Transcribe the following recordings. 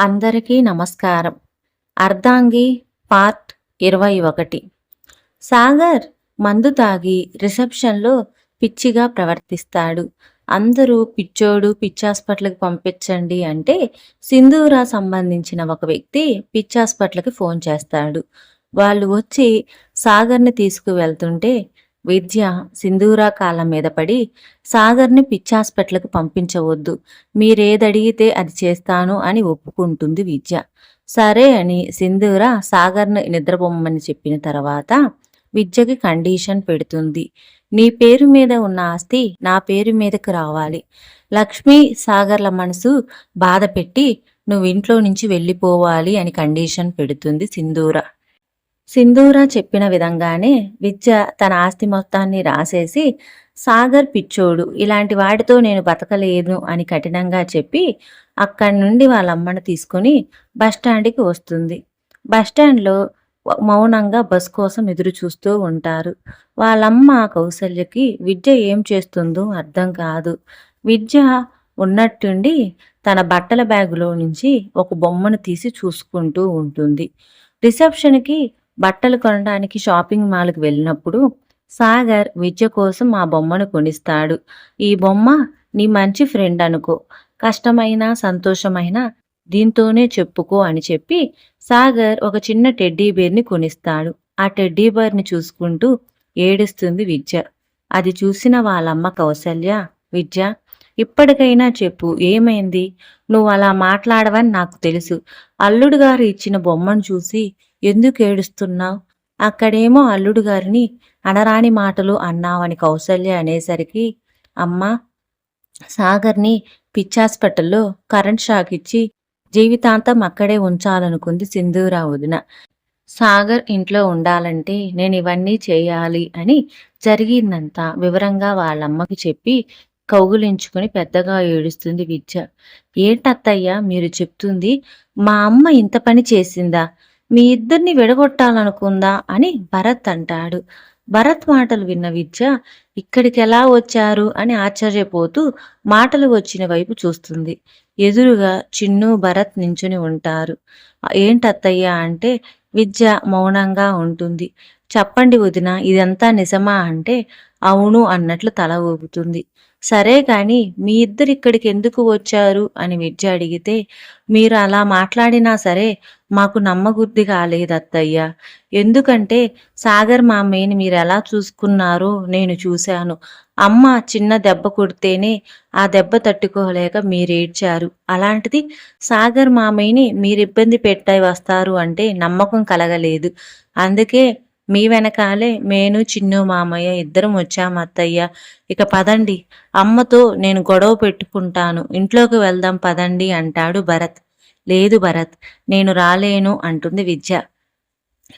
అందరికీ నమస్కారం. అర్ధాంగి పార్ట్ ఇరవై ఒకటి. సాగర్ మందు తాగి రిసెప్షన్లో పిచ్చిగా ప్రవర్తిస్తాడు. అందరూ పిచ్చోడు పిచ్చాస్పట్లకి పంపించండి అంటే సింధూరా సంబంధించిన ఒక వ్యక్తి పిచ్చాస్పట్లకి ఫోన్ చేస్తాడు. వాళ్ళు వచ్చి సాగర్ని తీసుకువెళ్తుంటే విద్య సింధూరా కాళ్ళ మీద పడి సాగర్ని పిచ్చాస్పెట్లకు పంపించవద్దు. మీరేదడిగితే అది చేస్తాను అని ఒప్పుకుంటుంది విద్య. సరే అని సింధూర సాగర్ని నిద్రబొమ్మని చెప్పిన తర్వాత విద్యకి కండిషన్ పెడుతుంది. నీ పేరు మీద ఉన్న ఆస్తి నా పేరు మీదకు రావాలి. లక్ష్మి సాగర్ల మనసు బాధ పెట్టి నువ్వు ఇంట్లో నుంచి వెళ్ళిపోవాలి అని కండిషన్ పెడుతుంది సింధూర. సింధూర చెప్పిన విధంగానే విద్య తన ఆస్తి మొత్తాన్ని రాసేసి సాగర్ పిచ్చోడు ఇలాంటి వాడితో నేను బతకలేదు అని కఠినంగా చెప్పి అక్కడి నుండి వాళ్ళ అమ్మను తీసుకుని బస్టాండ్కి వస్తుంది. బస్టాండ్లో మౌనంగా బస్ కోసం ఎదురు చూస్తూ ఉంటారు. వాళ్ళమ్మ కౌశల్యకి విద్య ఏం చేస్తుందో అర్థం కాదు. విద్య ఉన్నట్టుండి తన బట్టల బ్యాగులో నుంచి ఒక బొమ్మను తీసి చూసుకుంటూ ఉంటుంది. రిసెప్షన్కి బట్టలు కొనడానికి షాపింగ్ మాల్కి వెళ్ళినప్పుడు సాగర్ విద్య కోసం ఆ బొమ్మను కొనిస్తాడు. ఈ బొమ్మ నీ మంచి ఫ్రెండ్ అనుకో. కష్టమైన సంతోషమైన దీంతోనే చెప్పుకో అని చెప్పి సాగర్ ఒక చిన్న టెడ్డీ బేర్ని కొనిస్తాడు. ఆ టెడ్డీ బేర్ని చూసుకుంటూ ఏడుస్తుంది విద్య. అది చూసిన వాళ్ళమ్మ కౌసల్య విద్య ఇప్పటికైనా చెప్పు ఏమైంది? నువ్వు అలా మాట్లాడవని నాకు తెలుసు. అల్లుడు గారు ఇచ్చిన బొమ్మను చూసి ఎందుకు ఏడుస్తున్నావు? అక్కడేమో అల్లుడు గారిని అనరాని మాటలు అన్నావని కౌసల్య అనేసరికి అమ్మా సాగర్ని పిచ్చాస్పిటల్లో కరెంట్ షాక్ ఇచ్చి జీవితాంతం అక్కడే ఉంచాలనుకుంది సింధూరా వదిన. సాగర్ ఇంట్లో ఉండాలంటే నేను ఇవన్నీ చేయాలి అని జరిగిందంతా వివరంగా వాళ్ళమ్మకి చెప్పి కౌగులించుకుని పెద్దగా ఏడుస్తుంది విద్య. ఏంటత్తయ్య మీరు చెప్తుంది మా అమ్మ ఇంత పని చేసిందా? మీ ఇద్దరిని విడగొట్టాలనుకుందా? అని భరత్ అంటాడు. భరత్ మాటలు విన్న విద్య ఇక్కడికి ఎలా వచ్చారు? అని ఆశ్చర్యపోతూ మాటలు వచ్చిన వైపు చూస్తుంది. ఎదురుగా చిన్ను భరత్ నించుని ఉంటారు. ఏంటత్తయ్య? అంటే విద్య మౌనంగా ఉంటుంది. చెప్పండి వదిన ఇదంతా నిజమా? అంటే అవును అన్నట్లు తల ఊపుతుంది. సరే కాని మీ ఇద్దరు ఇక్కడికి ఎందుకు వచ్చారు? అని విద్య అడిగితే మీరు అలా మాట్లాడినా సరే మాకు నమ్మబుద్ధి కాలేదు అత్తయ్య ఎందుకంటే సాగర్ మామయ్యని మీరు ఎలా చూసుకున్నారో నేను చూశాను. అమ్మ చిన్న దెబ్బ కొడితేనే ఆ దెబ్బ తట్టుకోలేక మీరేడ్చారు అలాంటిది సాగర్ మామయ్యని మీరు ఇబ్బంది పెట్టాయి వస్తారు అంటే నమ్మకం కలగలేదు. అందుకే మీ వెనకాలే మేను చిన్ను మామయ్య ఇద్దరం వచ్చాం అత్తయ్య. ఇక పదండి. అమ్మతో నేను గొడవ పెట్టుకుంటాను. ఇంట్లోకి వెళ్దాం పదండి అంటాడు భరత్. లేదు భరత్ నేను రాలేను అంటుంది విద్య.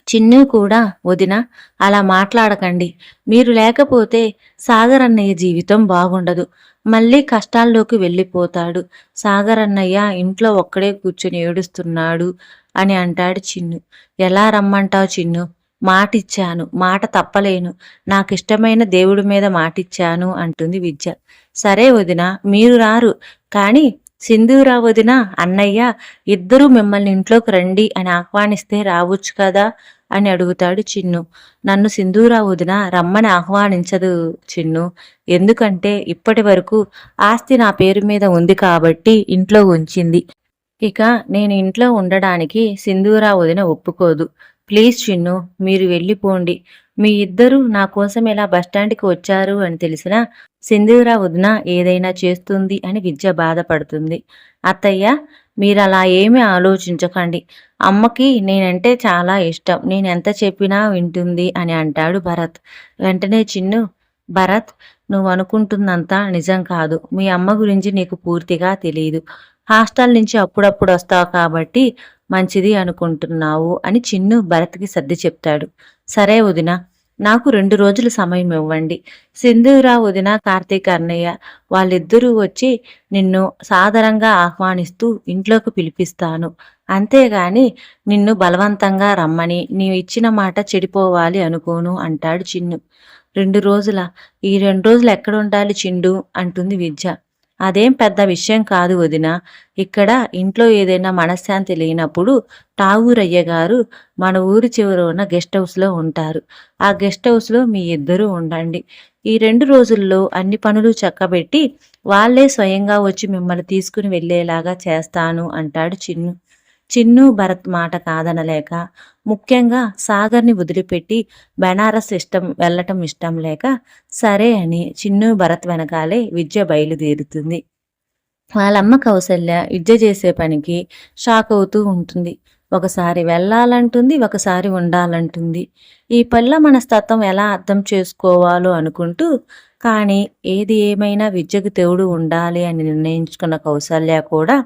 చిన్ను కూడా వదిన అలా మాట్లాడకండి. మీరు లేకపోతే సాగర్ అన్నయ్య జీవితం బాగుండదు. మళ్ళీ కష్టాల్లోకి వెళ్ళిపోతాడు. సాగర్ అన్నయ్య ఇంట్లో ఒక్కడే కూర్చొని ఏడుస్తున్నాడు అని అంటాడు చిన్ను. ఎలా రమ్మంటావు చిన్ను? మాటిచ్చాను. మాట తప్పలేను. నాకు ఇష్టమైన దేవుడి మీద మాటిచ్చాను అంటుంది విద్య. సరే వదిన మీరు రారు. కానీ సింధూరా వదిన అన్నయ్య ఇద్దరూ మిమ్మల్ని ఇంట్లోకి రండి అని ఆహ్వానిస్తే రావచ్చు కదా అని అడుగుతాడు చిన్ను. నన్ను సింధూరా వదిన రమ్మని ఆహ్వానించదు చిన్ను. ఎందుకంటే ఇప్పటి వరకు ఆస్తి నా పేరు మీద ఉంది కాబట్టి ఇంట్లో ఉంచింది. ఇక నేను ఇంట్లో ఉండడానికి సింధూరా వదిన ఒప్పుకోదు. ప్లీజ్ చిన్ను మీరు వెళ్ళిపోండి. మీ ఇద్దరు నా కోసం ఎలా బస్టాండ్కి వచ్చారు అని తెలిసిన సింధూరా వదిన ఏదైనా చేస్తుంది అని విద్య బాధపడుతుంది. అత్తయ్య మీరు అలా ఏమీ ఆలోచించకండి. అమ్మకి నేనంటే చాలా ఇష్టం. నేను ఎంత చెప్పినా వింటుంది అని అంటాడు భరత్. వెంటనే చిన్ను భరత్ నువ్వు అనుకుంటున్నంత నిజం కాదు. మీ అమ్మ గురించి నీకు పూర్తిగా తెలియదు హాస్టల్ నుంచి అప్పుడప్పుడు వస్తావు కాబట్టి మంచిది అనుకుంటున్నావు అని చిన్ను భరత్కి సర్ది చెప్తాడు. సరే వదిన నాకు రెండు రోజులు సమయం ఇవ్వండి. సింధూరా వదిన కార్తీక్ అన్నయ్య వాళ్ళిద్దరూ వచ్చి నిన్ను సాదరంగా ఆహ్వానిస్తూ ఇంట్లోకి పిలిపిస్తాను. అంతేగాని నిన్ను బలవంతంగా రమ్మని నీవు ఇచ్చిన మాట చెడిపోవాలి అనుకోను అంటాడు చిన్ను. రెండు రోజుల? ఈ రెండు రోజులు ఎక్కడ ఉండాలి చిండు అంటుంది విద్య. అదేం పెద్ద విషయం కాదు వదిన. ఇక్కడ ఇంట్లో ఏదైనా మనశ్శాంతి లేనప్పుడు టాగూరయ్య గారు మన ఊరి చివర ఉన్న గెస్ట్ హౌస్లో ఉంటారు. ఆ గెస్ట్ హౌస్లో మీ ఇద్దరూ ఉండండి. ఈ రెండు రోజుల్లో అన్ని పనులు చక్కబెట్టి వాళ్ళే స్వయంగా వచ్చి మిమ్మల్ని తీసుకుని వెళ్ళేలాగా చేస్తాను అంటాడు చిన్ను. చిన్ను భరత్ మాట కాదనలేక ముఖ్యంగా సాగర్ని వదిలిపెట్టి బెనారస్ ఇష్టం వెళ్ళటం ఇష్టం లేక సరే అని చిన్ను భరత్ వెనకాలే విద్య బయలుదేరుతుంది. వాళ్ళమ్మ కౌశల్య విద్య చేసే పనికి షాక్ అవుతూ ఉంటుంది. ఒకసారి వెళ్ళాలంటుంది ఒకసారి ఉండాలంటుంది. ఈ పల్ల మనస్తత్వం ఎలా అర్థం చేసుకోవాలో అనుకుంటూ కానీ ఏది ఏమైనా విద్యకు తెవుడు ఉండాలి అని నిర్ణయించుకున్న కౌసల్య కూడా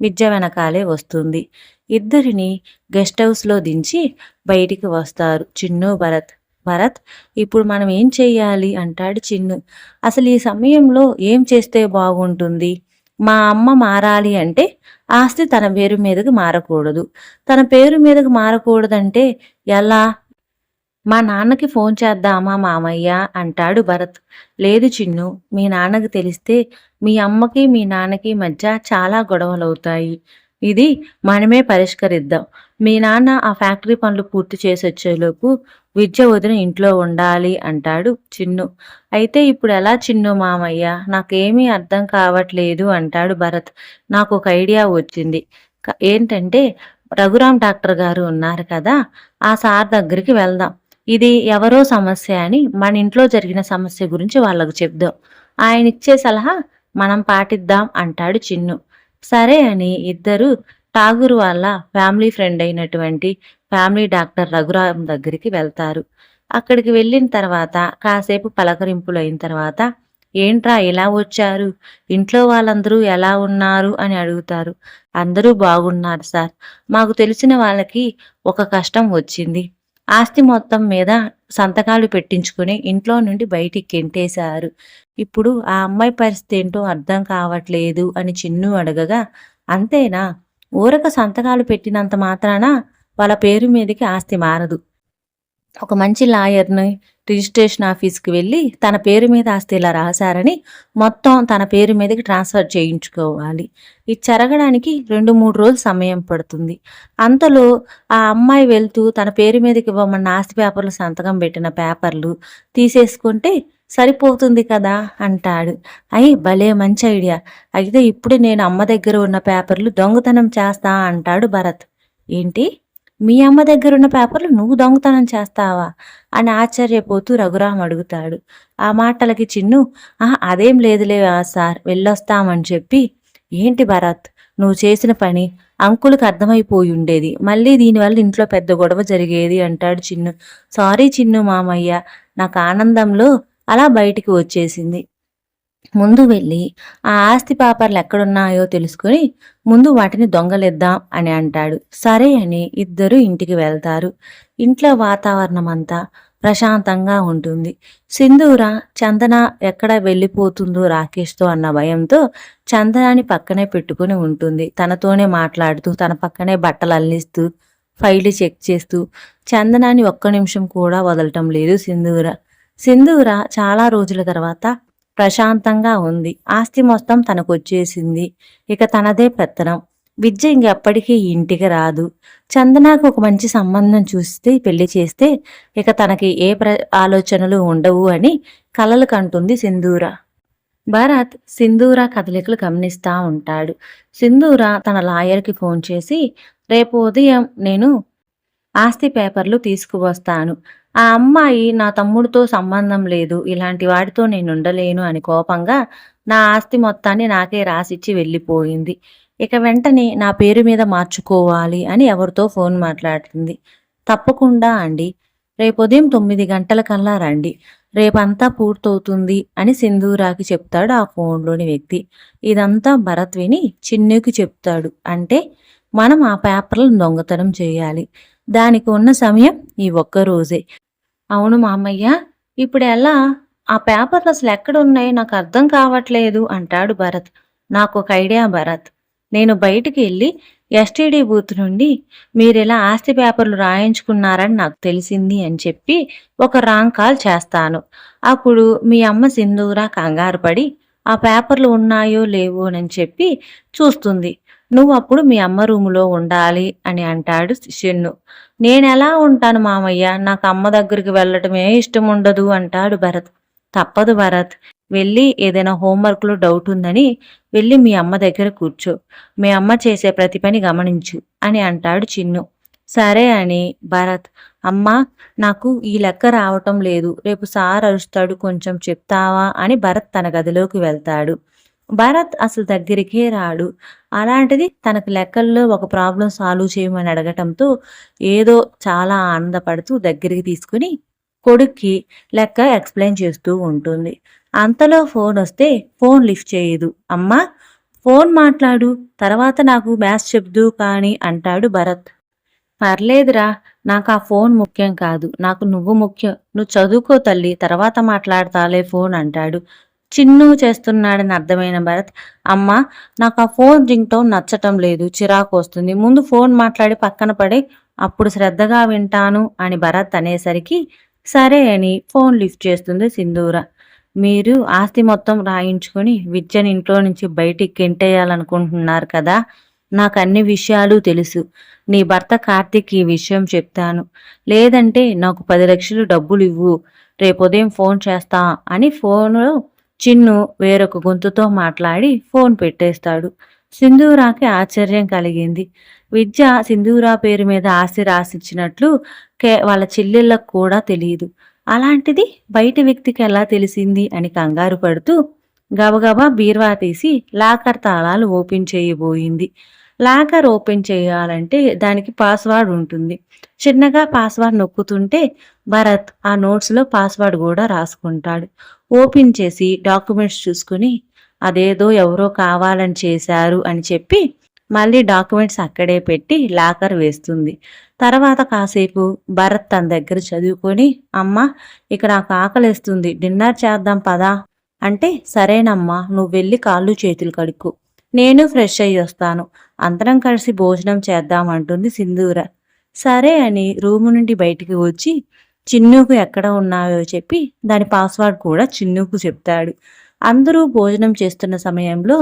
విద్య వెనకాలే వస్తుంది. ఇద్దరిని గెస్ట్ హౌస్లో దించి బయటికి వస్తారు. చిన్ను భరత్. భరత్ ఇప్పుడు మనం ఏం చెయ్యాలి? అంటాడు చిన్ను. అసలు ఈ సమయంలో ఏం చేస్తే బాగుంటుంది? మా అమ్మ మారాలి అంటే ఆస్తి తన పేరు మీదకి మారకూడదు. తన పేరు మీదకి మారకూడదంటే ఎలా? మా నాన్నకి ఫోన్ చేద్దామా మామయ్య? అంటాడు భరత్. లేదు చిన్ను మీ నాన్నకి తెలిస్తే మీ అమ్మకి మీ నాన్నకి మధ్య చాలా గొడవలవుతాయి. ఇది మనమే పరిష్కరిద్దాం. మీ నాన్న ఆ ఫ్యాక్టరీ పనులు పూర్తి చేసి వచ్చేలోపు విద్య వదిన ఇంట్లో ఉండాలి అంటాడు చిన్ను. అయితే ఇప్పుడు ఎలా చిన్ను మామయ్య? నాకేమీ అర్థం కావట్లేదు అంటాడు భరత్. నాకు ఒక ఐడియా వచ్చింది. ఏంటంటే రఘురామ్ డాక్టర్ గారు ఉన్నారు కదా ఆ సార్ దగ్గరికి వెళ్దాం. ఇది ఎవరో సమస్య అని మన ఇంట్లో జరిగిన సమస్య గురించి వాళ్ళకు చెప్దాం. ఆయన ఇచ్చే సలహా మనం పాటిద్దాం అంటాడు చిన్ను. సరే అని ఇద్దరు ఠాగూర్ వాళ్ళ ఫ్యామిలీ ఫ్రెండ్ అయినటువంటి ఫ్యామిలీ డాక్టర్ రఘురామ్ దగ్గరికి వెళ్తారు. అక్కడికి వెళ్ళిన తర్వాత కాసేపు పలకరింపులు అయిన తర్వాత ఏంట్రా ఎలా వచ్చారు? ఇంట్లో వాళ్ళందరూ ఎలా ఉన్నారు? అని అడుగుతారు. అందరూ బాగున్నారు సార్. మాకు తెలిసిన వాళ్ళకి ఒక కష్టం వచ్చింది. ఆస్తి మొత్తం మీద సంతకాలు పెట్టించుకుని ఇంట్లో నుండి బయటికి గెంటేశారు. ఇప్పుడు ఆ అమ్మాయి పరిస్థితి ఏంటో అర్థం కావట్లేదు అని చిన్ను అడగగా అంతేనా? ఊరక సంతకాలు పెట్టినంత మాత్రాన వాళ్ళ పేరు మీదకి ఆస్తి మారదు. ఒక మంచి లాయర్ని రిజిస్ట్రేషన్ ఆఫీస్కి వెళ్ళి తన పేరు మీద ఆస్తి ఇలా రాశారని మొత్తం తన పేరు మీదకి ట్రాన్స్ఫర్ చేయించుకోవాలి. ఇది జరగడానికి రెండు మూడు రోజులు సమయం పడుతుంది. అంతలో ఆ అమ్మాయి వెళ్తూ తన పేరు మీదకి ఇవ్వమన్న ఆస్తి పేపర్లు సంతకం పెట్టిన పేపర్లు తీసేసుకుంటే సరిపోతుంది కదా అంటాడు. అయ్యి భలే మంచి ఐడియా. అయితే ఇప్పుడు నేను అమ్మ దగ్గర ఉన్న పేపర్లు దొంగతనం చేస్తా అంటాడు భరత్. ఏంటి? మీ అమ్మ దగ్గర ఉన్న పేపర్లు నువ్వు దొంగతనం చేస్తావా? అని ఆశ్చర్యపోతూ రఘురామ్ అడుగుతాడు. ఆ మాటలకి చిన్ను ఆహా అదేం లేదులే సార్ వెళ్ళొస్తామని చెప్పి ఏంటి భరత్ నువ్వు చేసిన పని అంకులకు అర్థమైపోయి ఉండేది. మళ్ళీ దీనివల్ల ఇంట్లో పెద్ద గొడవ జరిగేది అంటాడు చిన్ను. సారీ చిన్ను మామయ్య నాకు ఆనందంలో అలా బయటికి వచ్చేసింది. ముందు వెళ్ళి ఆ ఆస్తి పాపర్లు ఎక్కడున్నాయో తెలుసుకొని ముందు వాటిని దొంగలిద్దాం అని అంటాడు. సరే అని ఇద్దరు ఇంటికి వెళ్తారు. ఇంట్లో వాతావరణం అంతా ప్రశాంతంగా ఉంటుంది. సింధూర చందన ఎక్కడ వెళ్ళిపోతుందో రాకేష్తో అన్న భయంతో చందనాని పక్కనే పెట్టుకుని ఉంటుంది. తనతోనే మాట్లాడుతూ తన పక్కనే బట్టలు అల్లిస్తూ ఫైల్ చెక్ చేస్తూ చందనాని ఒక్క నిమిషం కూడా వదలటం లేదు సింధూర. సింధూర చాలా రోజుల తర్వాత ప్రశాంతంగా ఉంది. ఆస్తి మొత్తం తనకు వచ్చేసింది ఇక తనదే పెత్తనం. విద్య ఇంకెప్పటికీ ఇంటికి రాదు. చందనాకు ఒక మంచి సంబంధం చూస్తే పెళ్ళి చేస్తే ఇక తనకి ఏ ప్ర ఆలోచనలు ఉండవు అని కలలు కంటుంది సింధూర. భరత్ సింధూర కదలికలు గమనిస్తా ఉంటాడు. సింధూర తన లాయర్కి ఫోన్ చేసి రేపు ఉదయం నేను ఆస్తి పేపర్లు తీసుకువస్తాను. ఆ అమ్మాయి నా తమ్ముడితో సంబంధం లేదు. ఇలాంటి వాడితో నేను ఉండలేను అని కోపంగా నా ఆస్తి మొత్తాన్ని నాకే రాసిచ్చి వెళ్ళిపోయింది. ఇక వెంటనే నా పేరు మీద మార్చుకోవాలి అని ఎవరితో ఫోన్ మాట్లాడుతుంది. తప్పకుండా అండి. రేపు ఉదయం తొమ్మిది గంటల కల్లా రండి. రేపంతా పూర్తవుతుంది అని సింధూరాకి చెప్తాడు ఆ ఫోన్లోని వ్యక్తి. ఇదంతా భరత్ విని చిన్నుకి చెప్తాడు. అంటే మనం ఆ పేపర్లను దొంగతనం చేయాలి. దానికి ఉన్న సమయం ఈ ఒక్క రోజే. అవును మామయ్య ఇప్పుడు ఎలా? ఆ పేపర్లు అసలు ఎక్కడ ఉన్నాయి? నాకు అర్థం కావట్లేదు అంటాడు భరత్. నాకు ఒక ఐడియా భరత్. నేను బయటికి వెళ్ళి ఎస్టీడీ బూత్ నుండి మీరు ఇలా ఆస్తి పేపర్లు రాయించుకున్నారని నాకు తెలిసింది అని చెప్పి ఒక రాంగ్ కాల్ చేస్తాను. అప్పుడు మీ అమ్మ సింధూరా కంగారు పడి ఆ పేపర్లు ఉన్నాయో లేవో అని చెప్పి చూస్తుంది. నువ్వు అప్పుడు మీ అమ్మ రూములో ఉండాలి అని అంటాడు షెన్ను నేను ఎలా ఉంటాను మామయ్య? నాకు అమ్మ దగ్గరికి వెళ్ళటమే ఇష్టం ఉండదు అంటాడు భరత్. తప్పదు భరత్. వెళ్ళి ఏదైనా హోంవర్క్లో డౌట్ ఉందని వెళ్ళి మీ అమ్మ దగ్గర కూర్చో. మీ అమ్మ చేసే ప్రతి పని గమనించు అని అంటాడు చిన్ను. సరే అని భరత్. అమ్మ నాకు ఈ లెక్క రావటం లేదు. రేపు సార్ అరుస్తాడు కొంచెం చెప్తావా అని భరత్ తన గదిలోకి వెళ్తాడు. భరత్ అసలు దగ్గరికే రాడు. అలాంటిది తనకు లెక్కల్లో ఒక ప్రాబ్లం సాల్వ్ చేయమని అడగటంతో ఏదో చాలా ఆనందపడుతూ దగ్గరికి తీసుకుని కొడుక్కి లెక్క ఎక్స్ప్లెయిన్ చేస్తూ ఉంటుంది. అంతలో ఫోన్ వస్తే ఫోన్ లిఫ్ట్ చేయదు. అమ్మా ఫోన్ మాట్లాడు తర్వాత నాకు మ్యాథ్స్ చెప్దు కానీ అంటాడు భరత్. పర్లేదురా నాకు ఆ ఫోన్ ముఖ్యం కాదు. నాకు నువ్వు ముఖ్యం. నువ్వు చదువుకో తల్లి తర్వాత మాట్లాడతాలే ఫోన్ అంటాడు. చిన్ను చేస్తున్నాడని అర్థమైన భరత్ అమ్మ నాకు ఆ ఫోన్ రింగ్ టోన్ నచ్చటం లేదు చిరాకు వస్తుంది. ముందు ఫోన్ మాట్లాడి పక్కన పడి అప్పుడు శ్రద్ధగా వింటాను అని భరత్ అనేసరికి సరే అని ఫోన్ లిఫ్ట్ చేస్తుంది సింధూర. మీరు ఆస్తి మొత్తం రాయించుకొని విద్యను ఇంట్లో నుంచి బయటికి గెంటేయాలనుకుంటున్నారు కదా నాకు అన్ని విషయాలు తెలుసు. నీ భర్త కార్తీక్ ఈ విషయం చెప్తాను. లేదంటే నాకు పది లక్షలు డబ్బులు ఇవ్వు. రేపు ఉదయం ఫోన్ చేస్తా అని ఫోన్లో చిన్ను వేరొక గొంతుతో మాట్లాడి ఫోన్ పెట్టేస్తాడు. సింధూరాకి ఆశ్చర్యం కలిగింది. విద్య సింధూరా పేరు మీద ఆస్తి రాసిచ్చినట్లు కే వాళ్ళ చెల్లెళ్ళకు కూడా తెలియదు. అలాంటిది బయట వ్యక్తికి ఎలా తెలిసింది అని కంగారు పడుతూ గబగబా బీర్వా తీసి లాకర్ తాళాలు ఓపెన్ చేయబోయింది. లాకర్ ఓపెన్ చేయాలంటే దానికి పాస్వర్డ్ ఉంటుంది. చిన్నగా పాస్వర్డ్ నొక్కుతుంటే భరత్ ఆ నోట్స్లో పాస్వర్డ్ కూడా రాసుకుంటాడు. ఓపెన్ చేసి డాక్యుమెంట్స్ చూసుకుని అదేదో ఎవరో కావాలని చేశారు అని చెప్పి మళ్ళీ డాక్యుమెంట్స్ అక్కడే పెట్టి లాకర్ వేస్తుంది. తర్వాత కాసేపు భరత్ తన దగ్గర చదువుకొని అమ్మ ఇక్కడ నాకు ఆకలిస్తుంది డిన్నర్ చేద్దాం పదా అంటే సరేనమ్మా నువ్వు వెళ్ళి కాళ్ళు చేతులు కడుక్కు. నేను ఫ్రెష్ అయ్యి వస్తాను. అందరం కలిసి భోజనం చేద్దాం అంటుంది సింధూర. సరే అని రూము నుండి బయటికి వచ్చి చిన్నుకు ఎక్కడ ఉన్నాయో చెప్పి దాని పాస్వర్డ్ కూడా చిన్నుకు చెప్తాడు. అందరూ భోజనం చేస్తున్న సమయంలో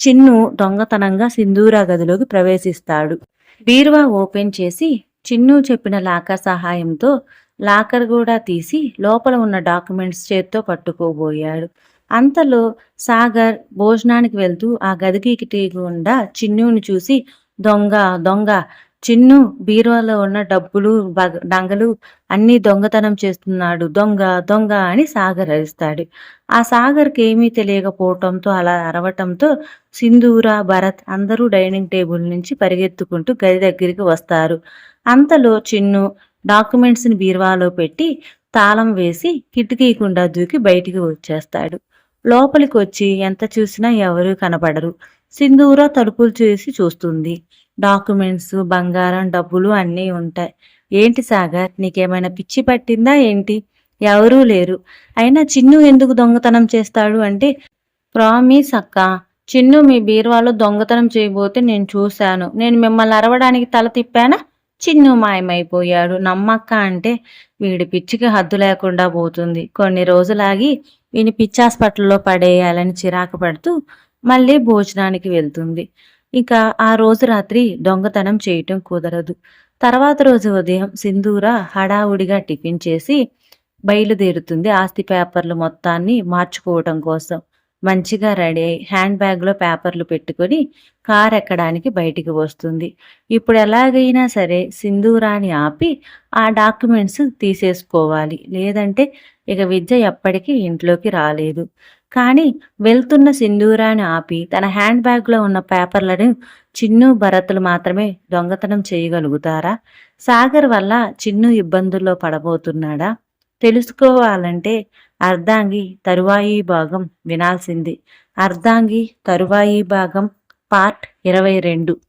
చిన్ను దొంగతనంగా సింధూరా గదిలోకి ప్రవేశిస్తాడు. బీరువా ఓపెన్ చేసి చిన్ను చెప్పిన లాకర్ సహాయంతో లాకర్ కూడా తీసి లోపల ఉన్న డాక్యుమెంట్స్ చేత్తో పట్టుకోబోయాడు. అంతలో సాగర్ భోజనానికి వెళ్తూ ఆ గదికి గుండా చిన్నుని చూసి దొంగ దొంగ చిన్ను బీరువాలో ఉన్న డబ్బులు డంగలు అన్ని దొంగతనం చేస్తున్నాడు. దొంగ దొంగ అని సాగర్ అరిస్తాడు. ఆ సాగర్కి ఏమీ తెలియకపోవటంతో అలా అరవటంతో సింధూర భరత్ అందరూ డైనింగ్ టేబుల్ నుంచి పరిగెత్తుకుంటూ గది దగ్గరికి వస్తారు. అంతలో చిన్ను డాక్యుమెంట్స్ని బీరువాలో పెట్టి తాళం వేసి కిటికీకుండా దూకి బయటికి వచ్చేస్తాడు. లోపలికి వచ్చి ఎంత చూసినా ఎవరూ కనపడరు సింధూర తలుపులు చేసి చూస్తుంది. డాక్యుమెంట్స్ బంగారం డబ్బులు అన్నీ ఉంటాయి. ఏంటి సాగర్ నీకేమైనా పిచ్చి పట్టిందా ఏంటి? ఎవరూ లేరు. అయినా చిన్ను ఎందుకు దొంగతనం చేస్తాడు అంటే ప్రామిస్ అక్క చిన్ను మీ బీరువాలో దొంగతనం చేయబోతే నేను చూశాను. నేను మిమ్మల్ని అరవడానికి తల తిప్పానా? చిన్ను మాయమైపోయాడు. నమ్మక్క అంటే వీడి పిచ్చికి హద్దు లేకుండా పోతుంది. కొన్ని రోజులాగి ఈయన పిచ్చి హాస్పిటల్లో పడేయాలని చిరాకు పడుతూ మళ్ళీ భోజనానికి వెళ్తుంది. ఇక ఆ రోజు రాత్రి దొంగతనం చేయటం కుదరదు. తర్వాత రోజు ఉదయం సింధూర హడావుడిగా టిఫిన్ చేసి బయలుదేరుతుంది ఆస్తి పేపర్లు మొత్తాన్ని మార్చుకోవటం కోసం. మంచిగా రెడీ అయి హ్యాండ్ బ్యాగ్లో పేపర్లు పెట్టుకొని కార్ ఎక్కడానికి బయటికి వస్తుంది. ఇప్పుడు ఎలాగైనా సరే సింధూరాని ఆపి ఆ డాక్యుమెంట్స్ తీసేసుకోవాలి. లేదంటే ఇక విద్య ఎప్పటికీ ఇంట్లోకి రాలేదు. కానీ వెళ్తున్న సింధూరాన్ని ఆపి తన హ్యాండ్ బ్యాగ్లో ఉన్న పేపర్లను చిన్ను భరతులు మాత్రమే దొంగతనం చేయగలుగుతారా? సాగర్ వల్ల చిన్ను ఇబ్బందుల్లో పడబోతున్నాడా? తెలుసుకోవాలంటే అర్ధాంగి తరువాయి భాగం వినాల్సింది. అర్ధాంగి తరువాయి భాగం పార్ట్ ఇరవై రెండు.